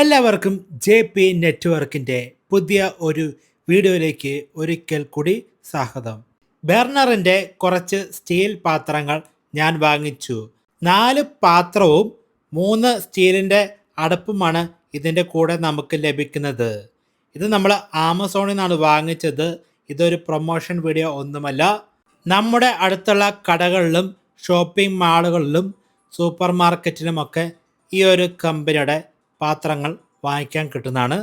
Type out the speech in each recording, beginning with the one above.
എല്ലാവർക്കും J P നെറ്റ്വർക്കിന്റെ പുതിയ ഒരു വീഡിയോയിലേക്ക് ഒരിക്കൽ കൂടി സ്വാഗതം. ബെർണറിന്റെ കുറച്ച് സ്റ്റീൽ പാത്രങ്ങൾ ഞാൻ വാങ്ങിച്ചു. നാല് പാത്രവും മൂന്ന് സ്റ്റീലിന്റെ അടപ്പുമാണ് ഇതിന്റെ കൂടെ നമുക്ക് ലഭിക്കുന്നത്. ഇത് നമ്മൾ ആമസോണിൽ നിന്നാണ് വാങ്ങിച്ചത്. ഇതൊരു പ്രൊമോഷൻ വീഡിയോ ഒന്നുമല്ല. നമ്മുടെ അടുത്തുള്ള കടകളിലും ഷോപ്പിംഗ് മാളുകളിലും സൂപ്പർ മാർക്കറ്റിലുമൊക്കെ ഈ ഒരു കമ്പനിയുടെ പാത്രങ്ങൾ വാങ്ങിക്കാൻ കിട്ടുന്നതാണ്.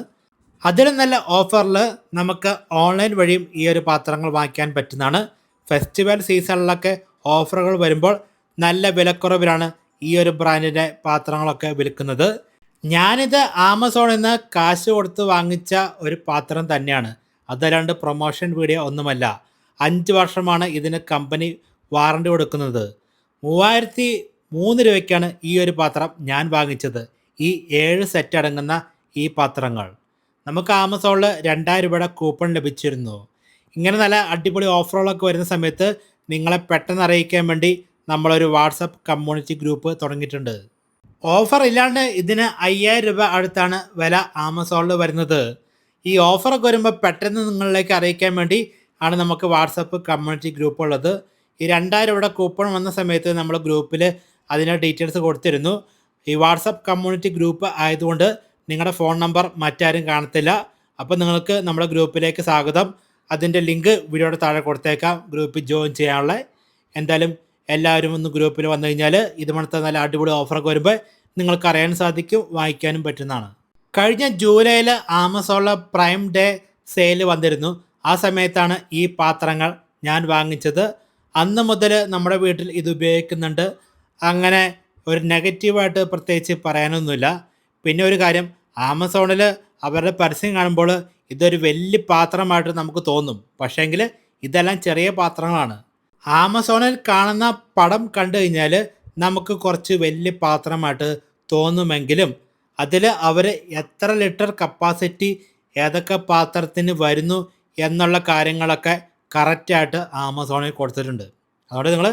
അതിലും നല്ല ഓഫറിൽ നമുക്ക് ഓൺലൈൻ വഴിയും ഈ ഒരു പാത്രങ്ങൾ വാങ്ങിക്കാൻ പറ്റുന്നതാണ്. ഫെസ്റ്റിവൽ സീസണിലൊക്കെ ഓഫറുകൾ വരുമ്പോൾ നല്ല വിലക്കുറവിലാണ് ഈ ഒരു ബ്രാൻഡിന്റെ പാത്രങ്ങളൊക്കെ വിൽക്കുന്നത്. ഞാനിത് ആമസോണിൽ നിന്ന് കാശ് കൊടുത്ത് വാങ്ങിച്ച ഒരു പാത്രം തന്നെയാണ്. അതല്ലാണ്ട് പ്രൊമോഷൻ വീഡിയോ ഒന്നുമല്ല. അഞ്ച് വർഷമാണ് ഇതിന് കമ്പനി വാറണ്ടി കൊടുക്കുന്നത്. മൂവായിരത്തി മൂന്ന് രൂപയ്ക്കാണ് ഈ ഒരു പാത്രം ഞാൻ വാങ്ങിച്ചത്. ഈ ഏഴ് സെറ്റ് അടങ്ങുന്ന ഈ പാത്രങ്ങൾ. നമുക്ക് ആമസോണിൽ രണ്ടായിരം രൂപയുടെ കൂപ്പൺ ലഭിച്ചിരുന്നു. ഇങ്ങനെ നല്ല അടിപൊളി ഓഫറുകളൊക്കെ വരുന്ന സമയത്ത് നിങ്ങളെ പെട്ടെന്ന് അറിയിക്കാൻ വേണ്ടി നമ്മളൊരു വാട്സപ്പ് കമ്മ്യൂണിറ്റി ഗ്രൂപ്പ് തുടങ്ങിയിട്ടുണ്ട്. ഓഫർ ഇല്ലാണ്ട് ഇതിന് അയ്യായിരം രൂപ അടുത്താണ് വില ആമസോണിൽ വരുന്നത്. ഈ ഓഫറൊക്കെ വരുമ്പോൾ പെട്ടെന്ന് നിങ്ങളിലേക്ക് അറിയിക്കാൻ വേണ്ടി ആണ് നമുക്ക് വാട്സപ്പ് കമ്മ്യൂണിറ്റി ഗ്രൂപ്പ് ഉള്ളത്. ഈ രണ്ടായിരം രൂപയുടെ കൂപ്പൺ വന്ന സമയത്ത് നമ്മൾ ഗ്രൂപ്പിൽ അതിന്റെ ഡീറ്റെയിൽസ് കൊടുത്തിരുന്നു. ഈ വാട്സപ്പ് കമ്മ്യൂണിറ്റി ഗ്രൂപ്പ് ആയതുകൊണ്ട് നിങ്ങളുടെ ഫോൺ നമ്പർ മറ്റാരും കാണത്തില്ല. അപ്പോൾ നിങ്ങൾക്ക് നമ്മുടെ ഗ്രൂപ്പിലേക്ക് സ്വാഗതം. അതിന്റെ ലിങ്ക് വീഡിയോയുടെ താഴെ കൊടുത്തേക്കാം. ഗ്രൂപ്പിൽ ജോയിൻ ചെയ്യാനുള്ള. എന്തായാലും എല്ലാവരും ഒന്ന് ഗ്രൂപ്പിൽ വന്നു കഴിഞ്ഞാൽ ഇതുപോലത്തെ നല്ല അടിപൊളി ഓഫറൊക്കെ വരുമ്പോൾ നിങ്ങൾക്ക് അറിയാൻ സാധിക്കും വായിക്കാനും പറ്റുന്നതാണ്. കഴിഞ്ഞ ജൂലൈയിൽ ആമസോണിലെ പ്രൈം ഡേ സെയിൽ വന്നിരുന്നു. ആ സമയത്താണ് ഈ പാത്രങ്ങൾ ഞാൻ വാങ്ങിച്ചത്. അന്ന് മുതൽ നമ്മുടെ വീട്ടിൽ ഇത് ഉപയോഗിക്കുന്നുണ്ട്. അങ്ങനെ ഒരു നെഗറ്റീവായിട്ട് പ്രത്യേകിച്ച് പറയാനൊന്നുമില്ല. പിന്നെ ഒരു കാര്യം ആമസോണിൽ അവരുടെ പരസ്യം കാണുമ്പോൾ ഇതൊരു വലിയ പാത്രമായിട്ട് നമുക്ക് തോന്നും. പക്ഷേങ്കിൽ ഇതെല്ലാം ചെറിയ പാത്രങ്ങളാണ്. ആമസോണിൽ കാണുന്ന പടം കണ്ടു കഴിഞ്ഞാൽ നമുക്ക് കുറച്ച് വലിയ പാത്രമായിട്ട് തോന്നുമെങ്കിലും അതിൽ അവർ എത്ര ലിറ്റർ കപ്പാസിറ്റി ഏതൊക്കെ പാത്രത്തിന് വരുന്നു എന്നുള്ള കാര്യങ്ങളൊക്കെ കറക്റ്റായിട്ട് ആമസോണിൽ കൊടുത്തിട്ടുണ്ട്. അതുകൊണ്ട് നിങ്ങൾ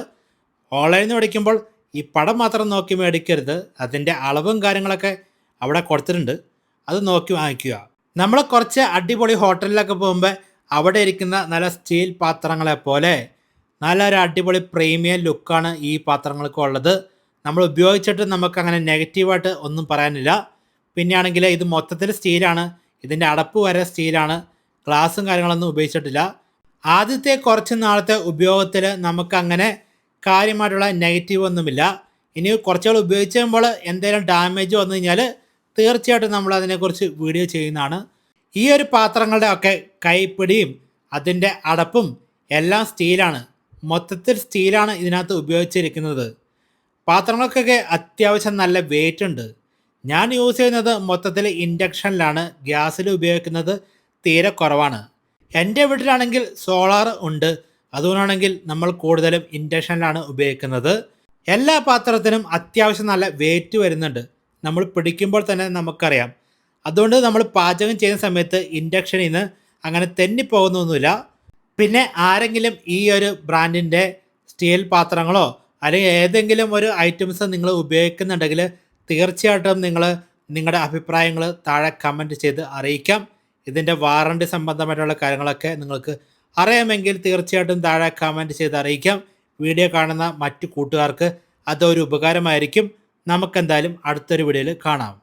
ഓൺലൈനിൽ നിന്ന് മേടിക്കുമ്പോൾ ഈ പടം മാത്രം നോക്കി മേടിക്കരുത്. അതിന്റെ അളവും കാര്യങ്ങളൊക്കെ അവിടെ കൊടുത്തിട്ടുണ്ട്. അത് നോക്കി വാങ്ങിക്കുക. നമ്മൾ കുറച്ച് അടിപൊളി ഹോട്ടലിലൊക്കെ പോകുമ്പോൾ അവിടെ ഇരിക്കുന്ന നല്ല സ്റ്റീൽ പാത്രങ്ങളെ പോലെ നല്ലൊരു അടിപൊളി പ്രീമിയം ലുക്കാണ് ഈ പാത്രങ്ങൾക്ക് ഉള്ളത്. നമ്മൾ ഉപയോഗിച്ചിട്ട് നമുക്ക് അങ്ങനെ നെഗറ്റീവായിട്ട് ഒന്നും പറയാനില്ല. പിന്നെയാണെങ്കിൽ ഇത് മൊത്തത്തിൽ സ്റ്റീലാണ്. ഇതിന്റെ അടപ്പ് വരെ സ്റ്റീലാണ്. ഗ്ലാസും കാര്യങ്ങളൊന്നും ഉപയോഗിച്ചിട്ടില്ല. ആദ്യത്തെ കുറച്ച് നാളത്തെ ഉപയോഗത്തിൽ നമുക്കങ്ങനെ കാര്യമായിട്ടുള്ള നെഗറ്റീവ് ഒന്നുമില്ല. ഇനി കുറച്ചുകൾ ഉപയോഗിച്ച് കഴിയുമ്പോൾ എന്തെങ്കിലും ഡാമേജ് വന്നു കഴിഞ്ഞാൽ തീർച്ചയായിട്ടും നമ്മൾ അതിനെക്കുറിച്ച് വീഡിയോ ചെയ്യുന്നതാണ്. ഈ ഒരു പാത്രങ്ങളുടെ ഒക്കെ കൈപ്പിടിയും അതിന്റെ അടപ്പും എല്ലാം സ്റ്റീലാണ് മൊത്തത്തിൽ സ്റ്റീലാണ് ഇതിനകത്ത് ഉപയോഗിച്ചിരിക്കുന്നത്. പാത്രങ്ങൾക്കൊക്കെ അത്യാവശ്യം നല്ല വെയിറ്റ് ഉണ്ട്. ഞാൻ യൂസ് ചെയ്യുന്നത് മൊത്തത്തിൽ ഇൻഡക്ഷനിലാണ്. ഗ്യാസിൽ ഉപയോഗിക്കുന്നത് തീരെ കുറവാണ്. എന്റെ വീട്ടിലാണെങ്കിൽ സോളാർ ഉണ്ട്. അതുകൊണ്ടാണെങ്കിൽ നമ്മൾ കൂടുതലും ഇൻഡക്ഷനിലാണ് ഉപയോഗിക്കുന്നത്. എല്ലാ പാത്രത്തിനും അത്യാവശ്യം നല്ല വെയിറ്റ് വരുന്നുണ്ട്. നമ്മൾ പിടിക്കുമ്പോൾ തന്നെ നമുക്കറിയാം. അതുകൊണ്ട് നമ്മൾ പാചകം ചെയ്യുന്ന സമയത്ത് ഇൻഡക്ഷനിൽ നിന്ന് അങ്ങനെ തെന്നിപ്പോകുന്നൊന്നുമില്ല. പിന്നെ ആരെങ്കിലും ഈ ഒരു ബ്രാൻഡിന്റെ സ്റ്റീൽ പാത്രങ്ങളോ അല്ലെങ്കിൽ ഏതെങ്കിലും ഒരു ഐറ്റംസ് നിങ്ങൾ ഉപയോഗിക്കുന്നുണ്ടെങ്കിൽ തീർച്ചയായിട്ടും നിങ്ങൾ നിങ്ങളുടെ അഭിപ്രായങ്ങൾ താഴെ കമന്റ് ചെയ്ത് അറിയിക്കാം. ഇതിന്റെ വാറണ്ടി സംബന്ധമായിട്ടുള്ള കാര്യങ്ങളൊക്കെ നിങ്ങൾക്ക് അറിയാമെങ്കിൽ തീർച്ചയായിട്ടും താഴെ കമന്റ് ചെയ്ത് അറിയിക്കാം. വീഡിയോ കാണുന്ന മറ്റു കൂട്ടുകാർക്ക് അതൊരു ഉപകാരമായിരിക്കും. നമുക്കെന്തായാലും അടുത്തൊരു വീഡിയോയിൽ കാണാം.